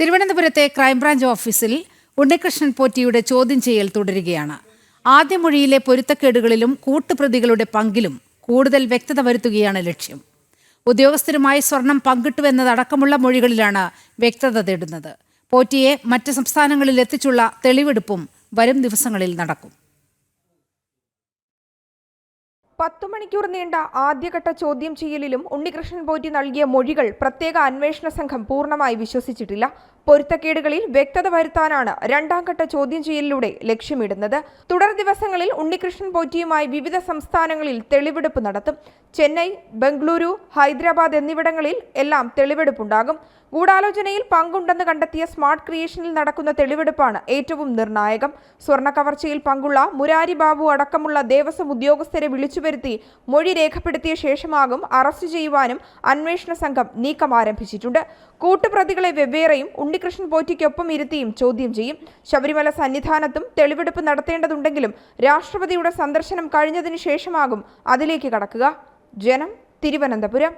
തിരുവനന്തപുരത്തെ ക്രൈംബ്രാഞ്ച് ഓഫീസിൽ ഉണ്ണികൃഷ്ണൻ പോറ്റിയുടെ ചോദ്യം ചെയ്യൽ തുടരുകയാണ്. ആദ്യ മൊഴിയിലെ പൊരുത്തക്കേടുകളിലും കൂട്ടുപ്രതികളുടെ പങ്കിലും കൂടുതൽ വ്യക്തത വരുത്തുകയാണ് ലക്ഷ്യം. ഉദ്യോഗസ്ഥരുമായി സ്വർണം പങ്കിട്ടുവെന്നതടക്കമുള്ള മൊഴികളിലാണ് വ്യക്തത തേടുന്നത്. പോറ്റിയെ മറ്റ് സംസ്ഥാനങ്ങളിൽ എത്തിച്ചുള്ള തെളിവെടുപ്പും വരും ദിവസങ്ങളിൽ നടക്കും. പത്തു മണിക്കൂർ നീണ്ട ആദ്യഘട്ട ചോദ്യം ചെയ്യലിലും ഉണ്ണികൃഷ്ണൻ പോറ്റി നൽകിയ മൊഴികൾ പ്രത്യേക അന്വേഷണ സംഘം പൂർണമായി വിശ്വസിച്ചിട്ടില്ല. പൊരുത്തക്കേടുകളിൽ വ്യക്തത വരുത്താനാണ് രണ്ടാം ഘട്ട ചോദ്യം ചെയ്യലിലൂടെ ലക്ഷ്യമിടുന്നത്. തുടർ ദിവസങ്ങളിൽ ഉണ്ണികൃഷ്ണൻ പോറ്റിയുമായി വിവിധ സംസ്ഥാനങ്ങളിൽ തെളിവെടുപ്പ് നടത്തും. ചെന്നൈ ബംഗളൂരു ഹൈദരാബാദ് എന്നിവിടങ്ങളിൽ എല്ലാം തെളിവെടുപ്പുണ്ടാകും. ഗൂഢാലോചനയിൽ പങ്കുണ്ടെന്ന് കണ്ടെത്തിയ സ്മാർട്ട് ക്രിയേഷനിൽ നടക്കുന്ന തെളിവെടുപ്പാണ് ഏറ്റവും നിർണായകം. സ്വർണ കവർച്ചയിൽ പങ്കുള്ള മുരാരി ബാബു അടക്കമുള്ള ദേവസ്വം ഉദ്യോഗസ്ഥരെ വിളിച്ചുവരുത്തി മൊഴി രേഖപ്പെടുത്തിയ ശേഷമാകും അറസ്റ്റ് ചെയ്യുവാനും അന്വേഷണ സംഘം നീക്കം ആരംഭിച്ചിട്ടുണ്ട് കൂട്ടുപ്രതികളെ വെവ്വേറെയും ഉണ്ണികൃഷ്ണൻ പോറ്റിക്കൊപ്പം ഇരുത്തിയും ചോദ്യം ചെയ്യും. ശബരിമല സന്നിധാനത്തും തെളിവെടുപ്പ് നടത്തേണ്ടതുണ്ടെങ്കിലും രാഷ്ട്രപതിയുടെ സന്ദർശനം കഴിഞ്ഞതിന് ശേഷമാകും അതിലേക്ക് കടക്കുക. ജനം തിരുവനന്തപുരം.